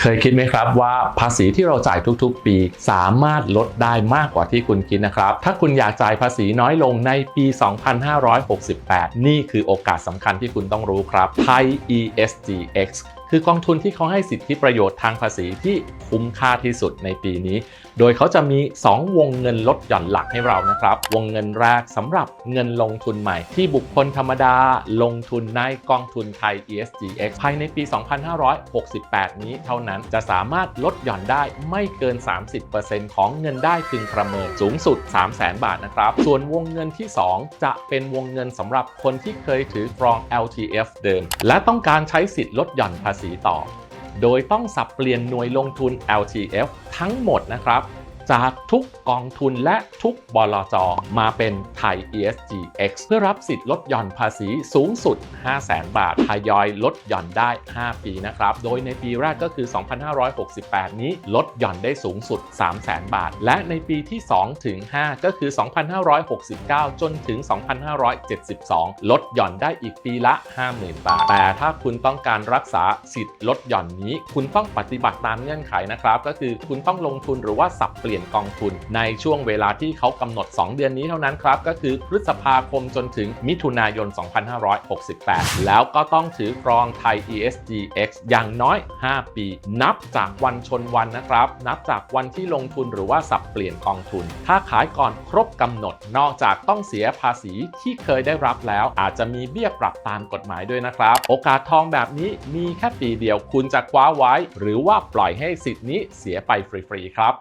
เคยคิดไหมครับว่าภาษีที่เราจ่ายทุกๆ ปี สามารถลดได้มากกว่าที่คุณคิดนะครับ ถ้าคุณอยากจ่ายภาษีน้อยลงในปี 2568 นี่คือโอกาสสำคัญที่คุณต้องรู้ครับ Thai ESGX คือกองทุนที่เขาให้สิทธิประโยชน์ทางภาษีที่คุ้มค่าที่สุดในปีนี้ โดยเขาจะมี 2 วงเงินลดหย่อนหลักให้เรานะครับ วงเงินแรกสำหรับเงินลงทุนใหม่ ที่บุคคลธรรมดาลงทุนในกองทุนไทย ESGX ภายในปี 2568 นี้เท่านั้นจะสามารถลดหย่อนได้ไม่เกิน 30%ของเงินได้พึงประเมินสูงสุด 300,000 บาทนะครับ ส่วนวงเงินที่ 2 จะเป็นวงเงินสำหรับคนที่เคยถือครอง LTF เดิม และต้องการใช้สิทธิ์ลดหย่อนภาษีต่อ โดยต้องสับเปลี่ยนหน่วยลงทุน LTF ทั้งหมดนะครับ จากทุกกองทุนและทุกบลจมาเป็นไทย ESGX เพื่อรับสิทธิ์ลดหย่อนภาษีสูงสุด 500,000 บาททยอยลดหย่อนได้ 5 ปีนะครับ โดยในปีแรกก็คือ 2568 นี้ลดหย่อนได้สูงสุด 300,000 บาท และในปีที่2ถึง5ก็คือ 2569 จนถึง 2572 ลดหย่อนได้อีกปีละ 50,000 บาท แต่ถ้าคุณต้องการรักษาสิทธิ์ลดหย่อนนี้ คุณต้องปฏิบัติตามเงื่อนไขนะครับ ก็คือคุณต้องลงทุนหรือว่าสับเปลี่ยนกองทุน ในช่วงเวลาที่เขากำหนด 2 เดือนนี้เท่านั้นครับก็คือพฤษภาคมจนถึงมิถุนายน 2568 แล้วก็ต้องถือครองไทย ESGX อย่างน้อย 5 ปี นับจากวันชนวันนะครับ นับจากวันที่ลงทุนหรือว่าสับเปลี่ยนกองทุน ถ้าขายก่อนครบกำหนด นอกจากต้องเสียภาษีที่เคยได้รับแล้ว อาจจะมีเบี้ยปรับตามกฎหมายด้วยนะครับ โอกาสทองแบบนี้มีแค่ปีเดียวคุณจะคว้าไว้ หรือว่าปล่อยให้สิทธิ์นี้เสียไปฟรีๆครับ